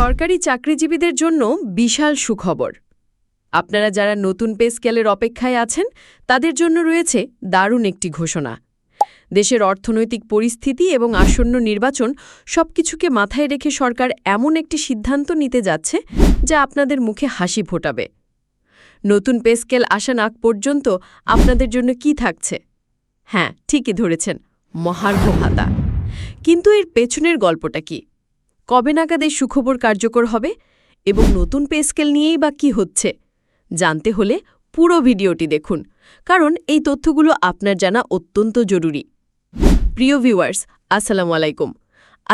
সরকারি চাকরিজীবীদের জন্য বিশাল সুখবর। আপনারা যারা নতুন পে স্কেলের অপেক্ষায় আছেন, তাদের জন্য রয়েছে দারুণ একটি ঘোষণা। দেশের অর্থনৈতিক পরিস্থিতি এবং আসন্ন নির্বাচন সবকিছুকে মাথায় রেখে সরকার এমন একটি সিদ্ধান্ত নিতে যাচ্ছে, যা আপনাদের মুখে হাসি ফোটাবে। নতুন পে স্কেল আসা আগ পর্যন্ত আপনাদের জন্য কি থাকছে? হ্যাঁ ঠিকই ধরেছেন, মহার্ঘ ভাতা। কিন্তু এর পেছনের গল্পটা কি? কবে নাগাদ এই সুখবর কার্যকর হবে এবং নতুন পে স্কেল নিয়েই বা কী হচ্ছে? জানতে হলে পুরো ভিডিওটি দেখুন, কারণ এই তথ্যগুলো আপনার জানা অত্যন্ত জরুরি। প্রিয় ভিউয়ার্স, আসসালামু আলাইকুম।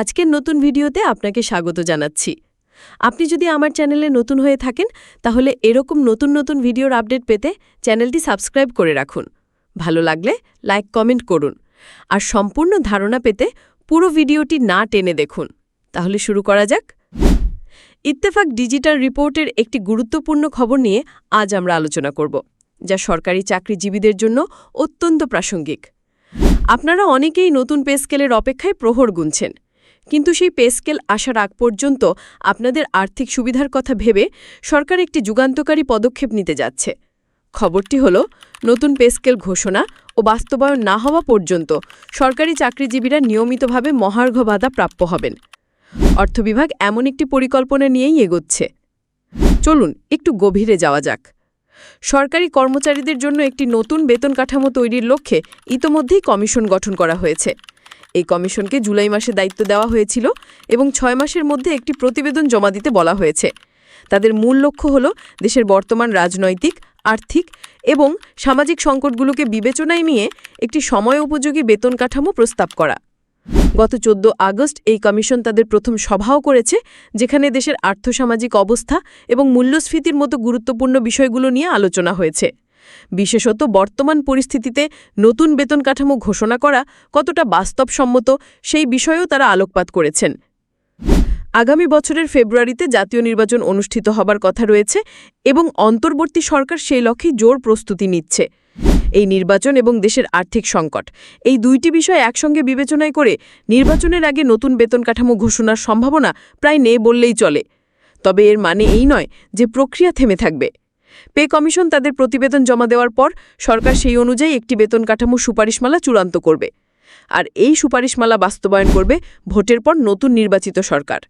আজকের নতুন ভিডিওতে আপনাকে স্বাগত জানাচ্ছি। আপনি যদি আমার চ্যানেলে নতুন হয়ে থাকেন, তাহলে এরকম নতুন নতুন ভিডিওর আপডেট পেতে চ্যানেলটি সাবস্ক্রাইব করে রাখুন। ভালো লাগলে লাইক, কমেন্ট করুন। আর সম্পূর্ণ ধারণা পেতে পুরো ভিডিওটি না টেনে দেখুন। তাহলে শুরু করা যাক। ইত্তেফাক ডিজিটাল রিপোর্টের একটি গুরুত্বপূর্ণ খবর নিয়ে আজ আমরা আলোচনা করব, যা সরকারি চাকরিজীবীদের জন্য অত্যন্ত প্রাসঙ্গিক। আপনারা অনেকেই নতুন পে স্কেলের অপেক্ষায় প্রহর গুনছেন, কিন্তু সেই পে স্কেল আসার আগ পর্যন্ত আপনাদের আর্থিক সুবিধার কথা ভেবে সরকার একটি যুগান্তকারী পদক্ষেপ নিতে যাচ্ছে। খবরটি হল, নতুন পে স্কেল ঘোষণা ও বাস্তবায়ন না হওয়া পর্যন্ত সরকারি চাকরিজীবীরা নিয়মিতভাবে মহার্ঘ বাধা প্রাপ্য হবেন। অর্থবিভাগ এমন একটি পরিকল্পনা নিয়েই এগোচ্ছে। চলুন, একটু গভীরে যাওয়া যাক। সরকারি কর্মচারীদের জন্য একটি নতুন বেতন কাঠামো তৈরির লক্ষ্যে ইতোমধ্যেই কমিশন গঠন করা হয়েছে। এই কমিশনকে জুলাই মাসে দায়িত্ব দেওয়া হয়েছিল এবং ছয় মাসের মধ্যে একটি প্রতিবেদন জমা দিতে বলা হয়েছে। তাদের মূল লক্ষ্য হল দেশের বর্তমান রাজনৈতিক, আর্থিক এবং সামাজিক সংকটগুলোকে বিবেচনায় নিয়ে একটি সময় উপযোগী বেতন কাঠামো প্রস্তাব করা। গত চোদ্দ আগস্ট এই কমিশন তাদের প্রথম সভাও করেছে, যেখানে দেশের আর্থসামাজিক অবস্থা এবং মূল্যস্ফীতির মতো গুরুত্বপূর্ণ বিষয়গুলো নিয়ে আলোচনা হয়েছে। বিশেষত বর্তমান পরিস্থিতিতে নতুন বেতন কাঠামো ঘোষণা করা কতটা বাস্তবসম্মত সেই বিষয়েও তারা আলোকপাত করেছেন। আগামী বছরের ফেব্রুয়ারিতে জাতীয় নির্বাচন অনুষ্ঠিত হবার কথা রয়েছে এবং অন্তর্বর্তী সরকার সেই লক্ষ্যে জোর প্রস্তুতি নিচ্ছে। এই নির্বাচন এবং দেশের আর্থিক সংকট, এই দুইটি বিষয় একসঙ্গে বিবেচনায় করে নির্বাচনের আগে নতুন বেতন কাঠামো ঘোষণার সম্ভাবনা প্রায় নেই বললেই চলে। তবে এর মানে এই নয় যে প্রক্রিয়া থেমে থাকবে। পে কমিশন তাদের প্রতিবেদন জমা দেওয়ার পর সরকার সেই অনুযায়ী একটি বেতন কাঠামো সুপারিশমালা চূড়ান্ত করবে। আর এই সুপারিশমালা বাস্তবায়ন করবে ভোটের পর নতুন নির্বাচিত সরকার।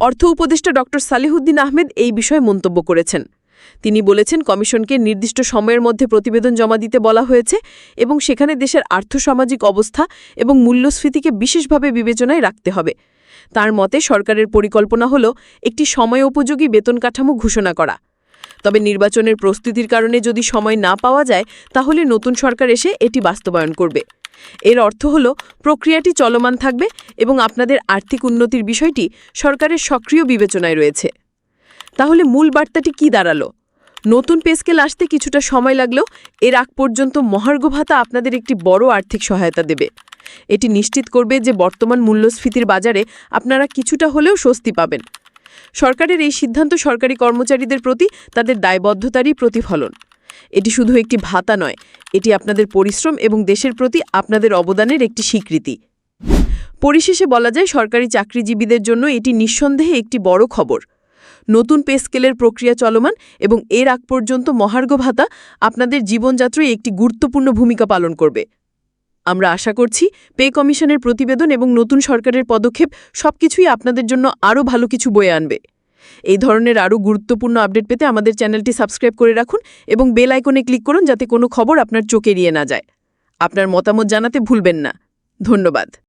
অর্থ উপদেষ্টা ডক্টর সালেহুদ্দিন আহমেদ এই বিষয়ে মন্তব্য করেছেন। তিনি বলেছেন, কমিশনকে নির্দিষ্ট সময়ের মধ্যে প্রতিবেদন জমা দিতে বলা হয়েছে এবং সেখানে দেশের আর্থসামাজিক অবস্থা এবং মূল্যস্ফীতিকে বিশেষভাবে বিবেচনায় রাখতে হবে। তার মতে, সরকারের পরিকল্পনা হল একটি সময় উপযোগী বেতন কাঠামো ঘোষণা করা। তবে নির্বাচনের প্রস্তুতির কারণে যদি সময় না পাওয়া যায়, তাহলে নতুন সরকার এসে এটি বাস্তবায়ন করবে। এর অর্থ হল, প্রক্রিয়াটি চলমান থাকবে এবং আপনাদের আর্থিক উন্নতির বিষয়টি সরকারের সক্রিয় বিবেচনায় রয়েছে। তাহলে মূল বার্তাটি কি দাঁড়াল? নতুন পেস্কেল আসতে কিছুটা সময় লাগলেও এর আগ পর্যন্ত মহার্ঘ ভাতা আপনাদের একটি বড় আর্থিক সহায়তা দেবে। এটি নিশ্চিত করবে যে বর্তমান মূল্যস্ফীতির বাজারে আপনারা কিছুটা হলেও স্বস্তি পাবেন। সরকারের এই সিদ্ধান্ত সরকারি কর্মচারীদের প্রতি তাদের দায়বদ্ধতারই প্রতিফলন। এটি শুধু একটি ভাতা নয়, এটি আপনাদের পরিশ্রম এবং দেশের প্রতি আপনাদের অবদানের একটি স্বীকৃতি। পরিশেষে বলা যায়, সরকারি চাকরিজীবীদের জন্য এটি নিঃসন্দেহে একটি বড় খবর। নতুন পে স্কেলের প্রক্রিয়া চলমান এবং এর আগ পর্যন্ত মহার্ঘ ভাতা আপনাদের জীবনযাত্রায় একটি গুরুত্বপূর্ণ ভূমিকা পালন করবে। আমরা আশা করছি, পে কমিশনের প্রতিবেদন এবং নতুন সরকারের পদক্ষেপ সবকিছুই আপনাদের জন্য আরও ভালো কিছু বয়ে আনবে। এই ধরনের আরও গুরুত্বপূর্ণ আপডেট পেতে আমাদের চ্যানেলটি সাবস্ক্রাইব করে রাখুন এবং বেল আইকনে ক্লিক করুন যাতে কোনো খবর আপনার চোখে এড়িয়ে না যায়। আপনার মতামত জানাতে ভুলবেন না। ধন্যবাদ।